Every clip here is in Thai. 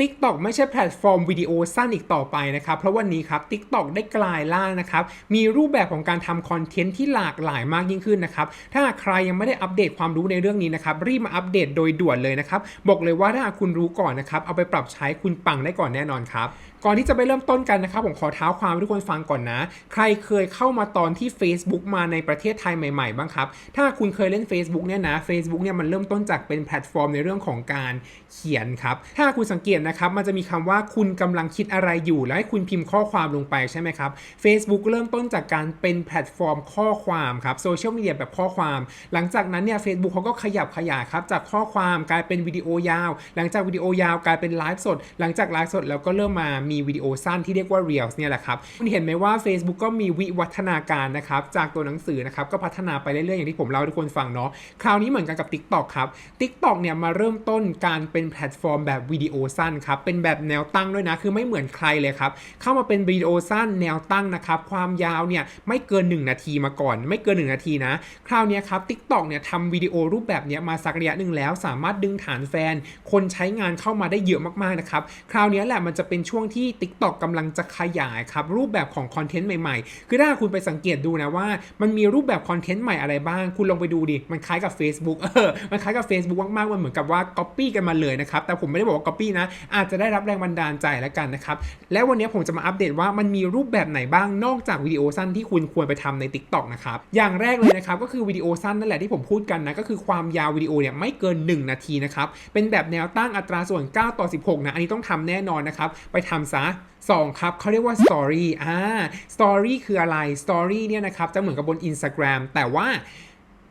TikTok ไม่ใช่แพลตฟอร์มวิดีโอสั้นอีกต่อไปนะครับ เพราะวันนี้ครับ TikTok ได้กลายร่างนะครับ มีรูปแบบของการทำคอนเทนต์ที่หลากหลายมากยิ่งขึ้นนะครับ ถ้าใครยังไม่ได้อัปเดตความรู้ในเรื่องนี้นะครับ รีบมาอัปเดตโดยด่วนเลยนะครับ บอกเลยว่าถ้าคุณรู้ก่อนนะครับ เอาไปปรับใช้คุณปังได้ก่อนแน่นอนครับก่อนที่จะไปเริ่มต้นกันนะครับ ผมขอเท้าความให้ทุกคนฟังก่อนนะ ใครเคยเข้ามาตอนที่ Facebook มาในประเทศไทยใหม่ๆ บ้างครับ ถ้าคุณเคยเล่น Facebook เนี่ยนะ Facebook เนี่ยมันเริ่มต้นจากเป็นแพลตฟอร์มในเรื่องของการเขียนครับ ถ้าคุณสังเกตนะครับมันจะมีคำว่าคุณกำลังคิดอะไรอยู่ แล้วให้คุณพิมพ์ข้อความลงไปใช่ไหมครับ Facebook เริ่มต้นจากการเป็นแพลตฟอร์มข้อความครับโซเชียลมีเดียแบบข้อความ หลังจากนั้นเนี่ย Facebook เขาก็ขยับขยายครับจากข้อความกลายเป็นวิดีโอยาว หลังจากวิดีโอยาวกลายเป็นไลฟ์สด หลังจากไลฟ์สดแล้วก็เริ่มมามีวิดีโอสั้นที่เรียกว่า Reels เนี่ยแหละครับคุณเห็นไหมว่า Facebook ก็มีวิวัฒนาการนะครับจากตัวหนังสือนะครับก็พัฒนาไปเรื่อยๆอย่างที่ผมเล่าให้ทุกคนฟังเนาะคราวนี้เหมือนกันกับ TikTok ครับ TikTok เนี่ยมาเริ่มต้นการเป็นแพลตฟอร์มแบบวิดีโอสั้นครับ เป็นแบบแนวตั้งด้วยนะ คือไม่เหมือนใครเลยครับ เข้ามาเป็นวิดีโอสั้นแนวตั้งนะครับ ความยาวเนี่ยไม่เกิน 1 นาทีมาก่อน ไม่เกิน 1 นาทีนะ คราวนี้ครับ TikTok เนี่ยทำวิดีโอรูปแบบเนี้ยมาสักระยะหนึ่งแล้ว สามารถดึงฐานแฟน คนใช้งานเข้ามาได้เยอะมากๆนะครับ คราวนี้แหละมันจะเป็นช่วงที่ TikTok กำลังจะขยายครับรูปแบบของคอนเทนต์ใหม่ๆ คือถ้าคุณไปสังเกตดูนะว่า มันมีรูปแบบคอนเทนต์ใหม่อะไรบ้าง คุณลองไปดูดิ มันคล้ายกับ Facebook เออ มันคล้ายกับ Facebook มากๆ มันเหมือนกับว่า Copy กันมาเลยนะครับ แต่ผมไม่ได้บอกว่า Copy นะอาจจะได้รับแรงบันดาลใจแล้วกันนะครับ แล้ววันนี้ผมจะมาอัปเดตว่ามันมีรูปแบบไหนบ้างนอกจากวิดีโอสั้นที่คุณควรไปทำใน TikTok นะครับ อย่างแรกเลยนะครับก็คือวิดีโอสั้นนั่นแหละที่ผมพูดกันนะก็คือความยาววิดีโอเนี่ยไม่เกิน 1 นาทีนะครับ เป็นแบบแนวตั้งอัตราส่วน 9 ต่อ 16 นะ อันนี้ต้องทำแน่นอนนะครับ ไปทำซะ2ครับเขาเรียกว่า Story อ่า Story คืออะไร Story เนี่ยนะครับจะเหมือนกับบน Instagram แต่ว่า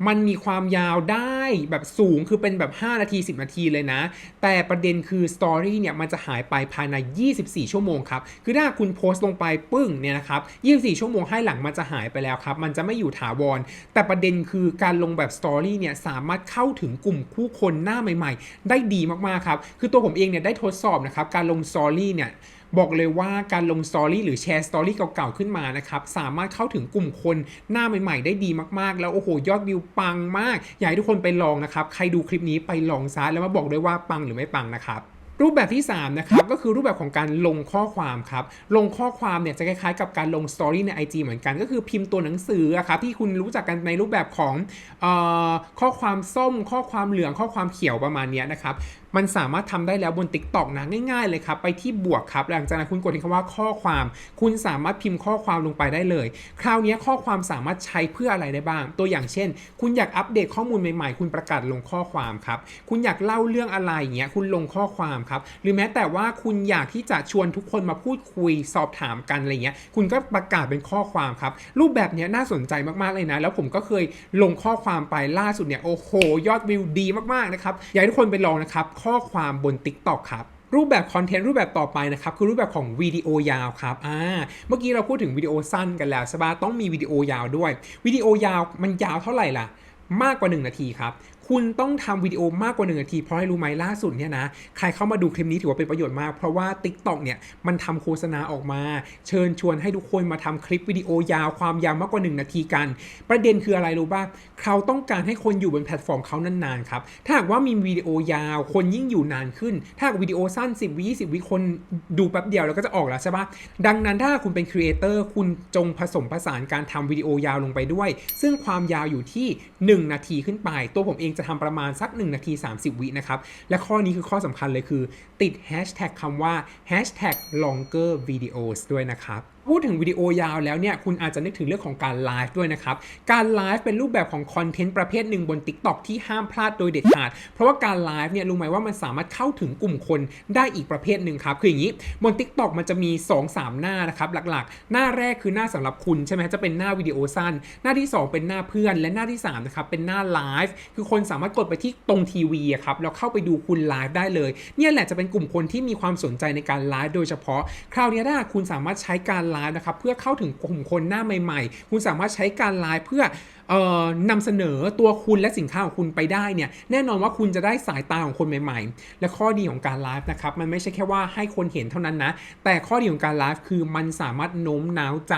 มันมีความยาวได้แบบสูงคือเป็นแบบ 5 นาที 10 นาทีเลยนะ แต่ประเด็นคือ Story เนี่ยมันจะหายไปภายใน 24 ชั่วโมงครับ คือถ้าคุณโพสต์ลงไปปึ้งเนี่ยนะครับ 24 ชั่วโมงให้หลังมันจะหายไปแล้วครับ มันจะไม่อยู่ถาวร แต่ประเด็นคือการลงแบบ Story เนี่ยสามารถเข้าถึงกลุ่มผู้คนหน้าใหม่ ๆ ได้ดีมากๆครับ คือตัวผมเองเนี่ยได้ทดสอบนะครับการลง Story เนี่ย บอกเลยว่าการลงสตอรี่หรือแชร์สตอรี่เก่าๆขึ้นมานะครับ สามารถเข้าถึงกลุ่มคนหน้าใหม่ๆ ได้ดีมากๆ แล้วโอ้โหยอดวิวปังมาก อยากให้ทุกคนไปลองนะครับ ใครดูคลิปนี้ไปลองซะแล้วมาบอกด้วยว่าปังหรือไม่ปังนะครับ รูปแบบที่ 3 นะครับ ก็คือรูปแบบของการลงข้อความครับ ลงข้อความเนี่ยจะคล้ายๆกับการลงสตอรี่ใน IG เหมือนกัน ก็คือพิมพ์ตัวหนังสือครับที่คุณรู้จักกันในรูปแบบของออข้อความส้ม ข้อความเหลืองข้อความเขียวประมาณนี้นะครับมันสามารถทำได้แล้วบน TikTok นะง่ายๆเลยครับ ไปที่บวกครับหลังจากนั้นคุณกดที่คำว่าข้อความ คุณสามารถพิมพ์ข้อความลงไปได้เลย คราวนี้ข้อความสามารถใช้เพื่ออะไรได้บ้าง ตัวอย่างเช่น คุณอยากอัปเดตข้อมูลใหม่ๆ คุณประกาศลงข้อความครับคุณอยากเล่าเรื่องอะไรอย่างเงี้ยคุณลงข้อความครับหรือแม้แต่ว่าคุณอยากที่จะชวนทุกคนมาพูดคุยสอบถามกันอะไรเงี้ย คุณก็ประกาศเป็นข้อความครับ รูปแบบนี้น่าสนใจมากๆเลยนะ แล้วผมก็เคยลงข้อความไปล่าสุดเนี่ย โอ้โห ยอดวิวดีมากๆนะครับ อยากให้ทุกคนไปลองนะครับ ข้อความบน TikTok ครับรูปแบบคอนเทนต์รูปแบบต่อไปนะครับคือรูปแบบของวิดีโอยาวครับอ่าเมื่อกี้เราพูดถึงวิดีโอสั้นกันแล้วใช่ปะต้องมีวิดีโอยาวด้วย วิดีโอยาวมันยาวเท่าไหร่ล่ะ มากกว่า 1 นาทีครับคุณต้องทำวิดีโอมากกว่า1นาที เพราะให้รู้ไหมล่าสุดเนี่ยนะ ใครเข้ามาดูคลิปนี้ถือว่าเป็นประโยชน์มาก เพราะว่า TikTok เนี่ยมันทำโฆษณาออกมา เชิญชวนให้ทุกคนมาทำคลิปวิดีโอยาวความยาวมากกว่า 1 นาทีกัน ประเด็นคืออะไรรู้ป่ะเขาต้องการให้คนอยู่บนแพลตฟอร์มเขานานๆครับ ถ้าหากว่ามีวิดีโอยาว คนยิ่งอยู่นานขึ้น ถ้าวิดีโอสั้น 10วิ20วิคนดูแป๊บเดียวแล้วก็จะออกแล้วใช่ปะดังนั้นถ้าคุณเป็นครีเอเตอร์คุณจงผสมผสานการทำวิดีโอยาวลงไปด้วย ซึ่งความยาวอยู่ที่ 1 นาทีขึ้นไป ตัวผมเองจะทำประมาณสัก 1 นาที 30 วินะครับ และข้อนี้คือข้อสำคัญเลยคือ ติดแฮชแท็กคำว่า hashtag longer videos ด้วยนะครับ พูดถึงวิดีโอยาวแล้วเนี่ยคุณอาจจะนึกถึงเรื่องของการไลฟ์ด้วยนะครับ การไลฟ์เป็นรูปแบบของคอนเทนต์ประเภทหนึ่งบน TikTok ที่ห้ามพลาดโดยเด็ดขาด เพราะว่าการไลฟ์เนี่ยรู้ไหมว่ามันสามารถเข้าถึงกลุ่มคนได้อีกประเภทหนึ่งครับ คืออย่างนี้บน TikTok มันจะมี 2-3 หน้านะครับหลักๆ หน้าแรกคือหน้าสำหรับคุณใช่ไหมจะเป็นหน้าวิดีโอสั้น หน้าที่ 2 เป็นหน้าเพื่อนและหน้าที่3นะครับเป็นหน้าไลฟ์คือคนสามารถกดไปที่ตรงทีวีครับแล้วเข้าไปดูคุณไลฟ์ได้เลยเนี่ยแหละจะเป็นกลุ่มคนที่มีความสนใจในการไลฟ์โดยเฉพาะคราวนี้ถ้าคุณสามารถใช้การไลฟ์นะครับเพื่อเข้าถึงกลุ่มคนหน้าใหม่ ๆ คุณสามารถใช้การไลฟ์เพื่อนำเสนอตัวคุณและสินค้าของคุณไปได้เนี่ยแน่นอนว่าคุณจะได้สายตาของคนใหม่ ๆ และข้อดีของการไลฟ์นะครับมันไม่ใช่แค่ว่าให้คนเห็นเท่านั้นนะ แต่ข้อดีของการไลฟ์คือมันสามารถโน้มน้าวใจ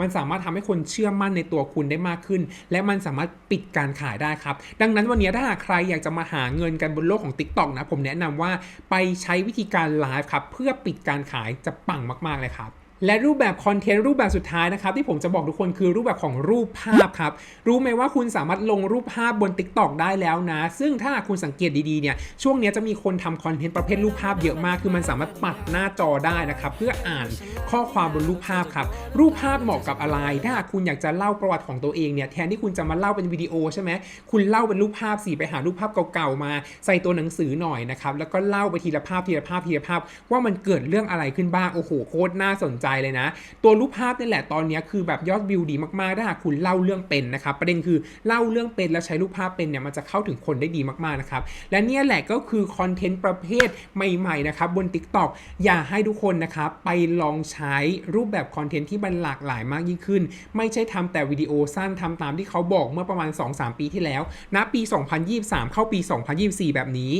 มันสามารถทำให้คนเชื่อมั่นในตัวคุณได้มากขึ้น และมันสามารถปิดการขายได้ครับ ดังนั้นวันนี้ถ้าหากใครอยากจะมาหาเงินกันบนโลกของ TikTok นะผมแนะนำว่าไปใช้วิธีการไลฟ์ครับเพื่อปิดการขายจะปังมากๆเลยครับ และรูปแบบคอนเทนต์รูปแบบสุดท้ายนะครับที่ผมจะบอกทุกคนคือรูปแบบของรูปภาพครับ รู้ไหมว่าคุณสามารถลงรูปภาพบน Tik t o อกได้แล้วนะ ซึ่งถ้าคุณสังเกตดีๆเนี่ยช่วงนี้จะมีคนทำคอนเทนต์ประเภทรูปภาพเยอะมาก คือมันสามารถปัดหน้าจอได้นะครับเพื่ออ่านข้อความบนรูปภาพครับ รูปภาพเหมาะกับอะไร ถ้าคุณอยากจะเล่าประวัติของตัวเองเนี่ยแทนที่คุณจะมาเล่าเป็นวิดีโอใช่ไหมคุณเล่าเป็นรูปภาพสิไปหารูปภาพเก่าๆมา ใส่ตัวหนังสือหน่อยนะครับแล้วก็เล่าไปทีละภาพทีละภาพทีละภาพ ว่ามันเกิดเรื่องอะไรขึ้นบ้างโอ้โหโคตรน่าสนใจเลยนะ ตัวรูปภาพนี่แหละตอนนี้คือแบบยอดวิวดีมากๆถ้าหากคุณเล่าเรื่องเป็นนะครับประเด็นคือเล่าเรื่องเป็นแล้วใช้รูปภาพเป็นเนี่ยมันจะเข้าถึงคนได้ดีมากๆนะครับและเนี่ยแหละก็คือคอนเทนต์ประเภทใหม่ๆนะครับบน TikTok อย่าให้ทุกคนนะครับไปลองใช้รูปแบบคอนเทนต์ที่มันหลากหลายมากยิ่งขึ้น ไม่ใช่ทำแต่วิดีโอสั้นทำตามที่เขาบอกเมื่อประมาณ 2-3 ปีที่แล้วณปี 2023 เข้าปี 2024 แบบนี้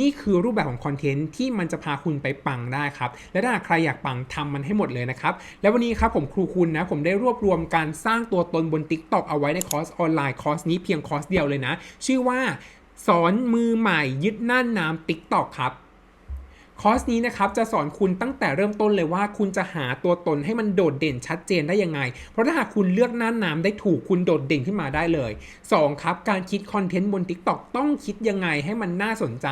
นี่คือรูปแบบของคอนเทนต์ที่มันจะพาคุณไปปังได้ครับ และถ้าใครอยากปังทำมันให้หมดเลยนะครับ และวันนี้ครับผมครูคุณนะผมได้รวบรวมการสร้างตัวตนบน TikTok เอาไว้ในคอร์สออนไลน์คอร์สนี้เพียงคอร์สเดียวเลยนะ ชื่อว่าสอนมือใหม่ยึดหน้านน้ำ TikTok ครับ คอร์สนี้นะครับจะสอนคุณตั้งแต่เริ่มต้นเลยว่าคุณจะหาตัวตนให้มันโดดเด่นชัดเจนได้ยังไง เพราะถ้าหากคุณเลือกหน้าน้ำได้ถูกคุณโดดเด่นขึ้นมาได้เลย 2. ครับการคิดคอนเทนต์บน TikTok ต้องคิดยังไงให้มันน่าสนใจ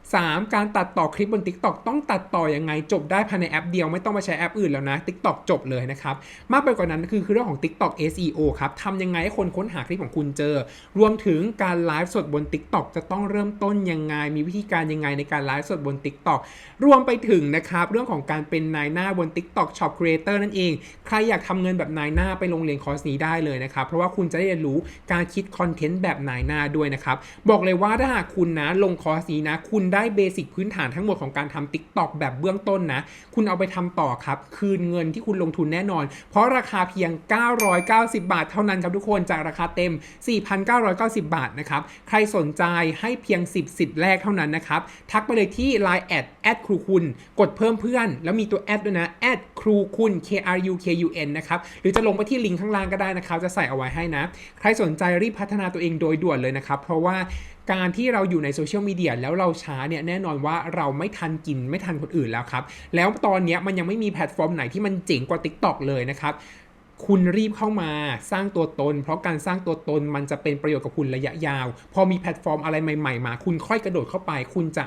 3. การตัดต่อคลิปบน TikTok ต้องตัดต่อยังไงจบได้ภายในแอปเดียวไม่ต้องไปใช้แอปอื่นแล้วนะ TikTok จบเลยนะครับมากไปกว่านั้นคือคือเรื่องของ TikTok SEO ครับทำยังไงให้คนค้นหาคลิปของคุณเจอ รวมถึงการไลฟ์สดบน TikTok จะต้องเริ่มต้นยังไงมีวิธีการยังไงในการไลฟ์สดบน TikTok รวมไปถึงนะครับเรื่องของการเป็นนายหน้าบน TikTok Shop Creator นั่นเอง ใครอยากทำเงินแบบนายหน้าไปลงเรียนคอร์สนี้ได้เลยนะครับ เพราะว่าคุณจะได้เรียนรู้การคิดคอนเทนต์แบบนายหน้าด้วยนะครับ บอกเลยว่าถ้าหากคุณนะลงคอร์สนี้นะ คุณได้เบสิกพื้นฐานทั้งหมดของการทำ TikTok แบบเบื้องต้นนะ คุณเอาไปทำต่อครับ คืนเงินที่คุณลงทุนแน่นอน เพราะราคาเพียง 990 บาท เท่านั้นครับทุกคนจากราคาเต็ม 4,990 บาทนะครับใครสนใจให้เพียง 10สิทธิ์แรกเท่านั้นนะครับทักไปเลยที่ Line แอดแอดครูคุณ กดเพิ่มเพื่อน แล้วมีตัวแอดด้วยนะแอดครูคุณ K R U K U N นะครับ หรือจะลงไปที่ลิงก์ข้างล่างก็ได้นะครับ จะใส่เอาไว้ให้นะ ใครสนใจรีบพัฒนาตัวเองโดยด่วนเลยนะครับ เพราะว่าการที่เราอยู่ในโซเชียลมีเดียแล้วเราช้าเนี่ยแน่นอนว่าเราไม่ทันกินไม่ทันคนอื่นแล้วครับ แล้วตอนนี้มันยังไม่มีแพลตฟอร์มไหนที่มันเจ๋งกว่า TikTok เลยนะครับคุณรีบเข้ามาสร้างตัวตน เพราะการสร้างตัวตนมันจะเป็นประโยชน์กับคุณระยะยาว พอมีแพลตฟอร์มอะไรใหม่ ๆ มา คุณค่อยกระโดดเข้าไป คุณจะ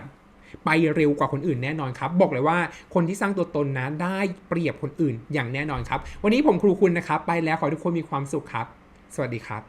ไปเร็วกว่าคนอื่นแน่นอนครับ บอกเลยว่าคนที่สร้างตัวตนนะได้เปรียบคนอื่นอย่างแน่นอนครับ วันนี้ผมครูคุณนะครับ ไปแล้วขอทุกคนมีความสุขครับ สวัสดีครับ